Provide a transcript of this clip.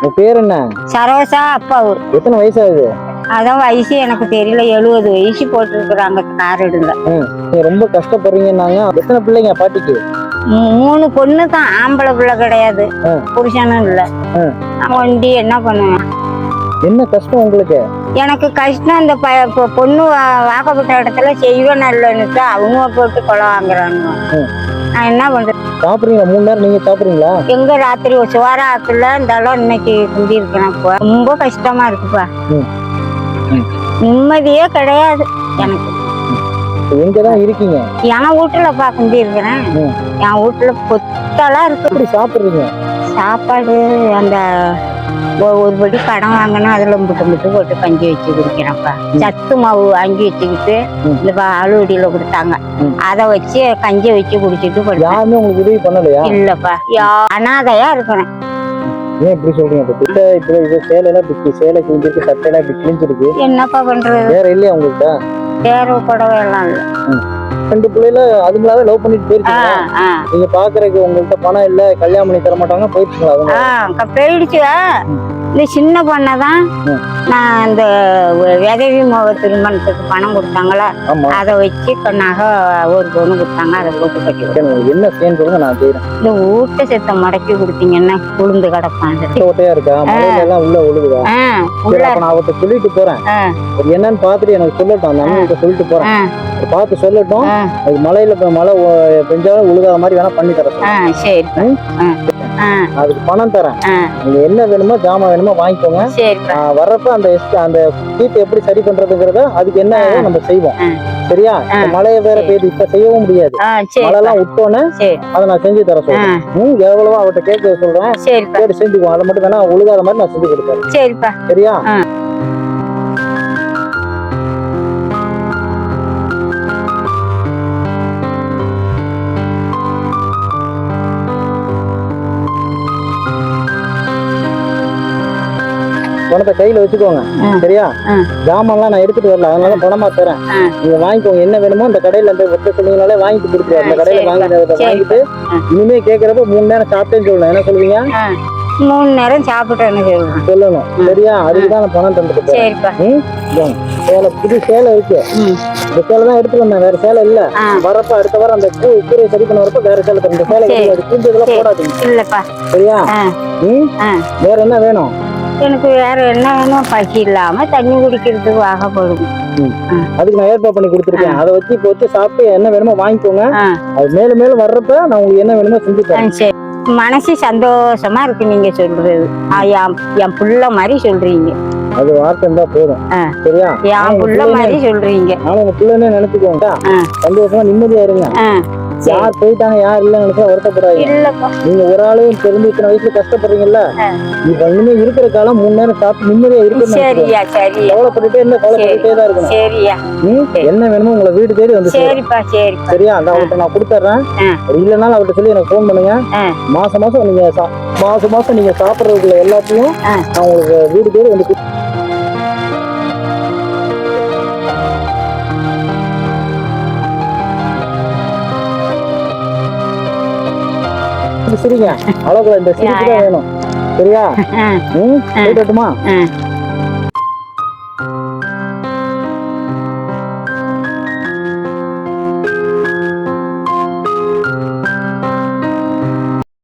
உங்க பேர் என்ன? சரோசா அப்பாவு. எத்தனை வயசு ஆகுது அதான் வயசு எனக்கு தெரியல எழுபது வயசு போட்டிருக்கிறாங்க கார் எடுங்க. நீங்க ரொம்ப கஷ்டப்படுறீங்கன்னாங்க. எத்தனை பிள்ளைங்க பாட்டிக்கு? மூணு பொண்ணு தான் ஆம்பளை பிள்ளை கிடையாது. புருஷனும் இல்ல. நான் வண்டி என்ன பண்ணுவேன்? என்ன கஷ்டம் உங்களுக்கு? எனக்கு கஷ்டம் இந்த பொண்ணு வாக்கப்பட்ட இடத்துல செய்வேன் இல்லைன்னு அவங்க போட்டு கொலை வாங்குறாங்க. நான் என்ன பண்றது? சாப்பிடுறீங்களா? மூணு நேரம் நீங்க சாப்பிடுறீங்களா? எங்க ராத்திரி ஒரு சோறா ஆக்கல இருந்தாலும் இன்னைக்கு குந்தி ரொம்ப கஷ்டமா இருக்குப்பா. நிம்மதியே கிடையாது எனக்கு. எங்க தான் இருக்கீங்க? என் வீட்டுலப்பா குந்தி இருக்கிறேன். என் வீட்டுல பொத்தலா இருக்கு. சாப்பிடுறீங்க? சாப்பாடு அந்த ஒரு படி கடன் வாங்கினா அதுல முட்டு முட்டு போட்டு கஞ்சி வச்சு குடிக்கிறேன்ப்பா சத்து மாவு வாங்கி வச்சுக்கிட்டு ம். இந்த ப- அலுவடியில கொடுத்தாங்க. அதை வச்சு கஞ்சி வச்சு குடிச்சிட்டு யாருமே உங்களுக்கு உதவி பண்ணலையா? இல்லப்பா. யா அனாதையா இருக்கிறேன். ஏன் இப்படி சொல்றீங்க? இப்ப சேலை கிழிஞ்சிருக்கு சட்டையெல்லாம் இப்படி கிழிஞ்சிருக்கு. என்னப்பா பண்றது? வேற இல்லையா உங்கள்கிட்ட தேர்வு புடவை எல்லாம். இல்ல ரெண்டு பிள்ளைல அதுங்களாவே லவ் பண்ணிட்டு போயிருக்கீங்க நீங்க பாக்குறதுக்கு உங்கள்கிட்ட பணம் இல்ல கல்யாணம் பண்ணி தர மாட்டாங்க போயிருக்கீங்களா போயிடுச்சு. இந்த சின்ன பொண்ணை தான். நான் இந்த விதவி முக திருமணத்துக்கு பணம் கொடுத்தாங்களா? அதை வச்சு இப்ப நகை ஒரு பொண்ணு கொடுத்தாங்க. அதை போட்டு கட்டி. சரி, என்ன சொல்லுங்க நான் செய்யறேன் இந்த ஊட்ட செத்த மடக்கி கொடுத்தீங்கன்னா உளுந்து கிடப்பான் ஒட்டையா இருக்கா? மழையில எல்லாம் உள்ள சரி அப்ப நான் அவர்கிட்ட சொல்லிட்டு போறேன். என்னன்னு பாத்துட்டு எனக்கு சொல்லட்டும். அந்த அண்ணன் சொல்லிட்டு போறேன். பார்த்து சொல்லட்டும். அது இப்ப மழை பெஞ்சாலும் உழுகாத மாதிரி வேணா பண்ணி தர ஆ, அதுக்கு பணம் தரேன். நீங்க என்ன வேணுமோ ஜாமான் வேணுமோ வாங்கிக்கோங்க. வர்றப்ப அந்த அந்த சீட்டை எப்படி சரி பண்றதுங்கிறத அதுக்கு என்ன நம்ம செய்வோம். சரியா? மழையை வேற பெய்யுது. இப்ப செய்யவும் முடியாது. மழை எல்லாம் விட்டோன்னே அதை நான் செஞ்சு தர சொல்றேன். ம், எவ்வளவோ அவர்கிட்ட கேட்க சொல்றேன். கேட்டு செஞ்சுக்குவோம். அதை மட்டும் வேணா ஒழுகாத மாதிரி நான் செஞ்சு கொடுப்பேன். சரியா? பணத்தை கையில வச்சுக்கோங்க. சரியா. ஜாமான்லாம் நான் எடுத்துட்டு வரல. அதனால பணமா தரேன். நீங்க வாங்கிக்கோங்க. என்ன வேணுமோ அந்த கடையில அந்த வெட்ட சொன்னீங்கனாலே வாங்கிட்டு கொடுத்துருவாரு. அந்த கடையில. வாங்கிட்டு ஆ. இனிமே கேட்கறப்ப மூணு நேரம் சாப்பிட்டேன்னு சொல்லணும் என்ன சொல்லுவீங்க? மூணு நேரம் சாப்பிட்டேன்னு சொல்லணும். சரியா? அதுக்கு தான் பணம் தந்துட்டு சரிப்பா. சேலை புது சேலை இருக்கு. இந்த சேலை தான் எடுத்து வந்தேன். வேற சேலை இல்ல. வரப்ப அடுத்த வாரம் அந்த பூ கூரையை சரி பண்ண வரப்ப வேற சேலை தரேன். இந்த சேலை. கிடையாது கிழிஞ்சதெல்லாம் சரி. போடாதீங்க. இல்லப்பா. சரியா. வேற என்ன வேணும்? எனக்கு வேற என்ன வேணும்? பசி இல்லாம தண்ணி குடிக்கிறதுக்கு ஆகப்படும் அதுக்கு நான் ஏற்பாடு பண்ணி கொடுத்துருக்கேன். அதை வச்சு இப்போ வச்சு சாப்பிட்டு என்ன வேணுமோ வாங்கிக்கோங்க. அது மேலும் மேலும் வர்றப்ப நான் உங்களுக்கு என்ன வேணுமோ செஞ்சு தரேன். சரி. மனசு சந்தோஷமா இருக்கு நீங்க சொல்றது. என் புள்ள மாதிரி சொல்றீங்க. அது வார்த்தை இருந்தா போதும். சரியா? என் புள்ள மாதிரி சொல்றீங்க. நானும் உங்க பிள்ளைன்னே நினைச்சுக்கோங்க. சந்தோஷமா நிம்மதியா இருங்க. யார் போயிட்டாங்க யார் இல்லைன்னு நினைச்சா வருத்தப்படாதீங்க. நீங்க ஒரு ஆளு தெரிஞ்சு இத்தனை வயசுல கஷ்டப்படுறீங்கல்ல. இப்ப இனிமே இருக்கிற காலம் மூணு நேரம் சாப்பிட்டு நிம்மதியா இருக்கணும் கவலைப்பட்டுட்டே இருந்தா கவலைப்பட்டுட்டே தான் இருக்கணும்? என்ன வேணுமோ உங்களை வீடு தேடி வந்து சரியா? அந்த அவர்கிட்ட நான் கொடுத்துட்றேன். இல்லைனாலும் அவர்கிட்ட சொல்லி எனக்கு ஃபோன் பண்ணுங்க. மாசம் மாசம் நீங்க மாசம் மாசம் நீங்க சாப்பிட்றதுக்குள்ள எல்லாத்தையும். நான் உங்களுக்கு வீடு தேடி வந்து இது சரிங்க அளவுக்குள்ள இந்த சிரிப்பு தான் வேணும். சரியா? ம்? போயிட்டு.